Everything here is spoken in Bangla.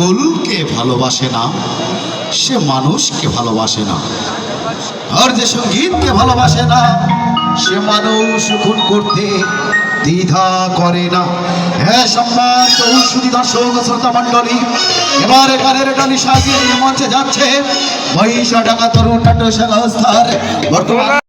ফুলকে ভালোবাসে না, সে মানুষকে ভালোবাসে না। আর যে সঙ্গীতকে ভালোবাসে না, সে মানুষ খুন করতে দ্বিধা করে না। হ্যাঁ সম্মান সুদী দর্শক, শ্রোতা মণ্ডলী, এবার এখানের টনি সাজিয়ে মঞ্চে যাচ্ছে মহিষা ঢাকা তরুণ নাট্য সংস্থার বর্তমান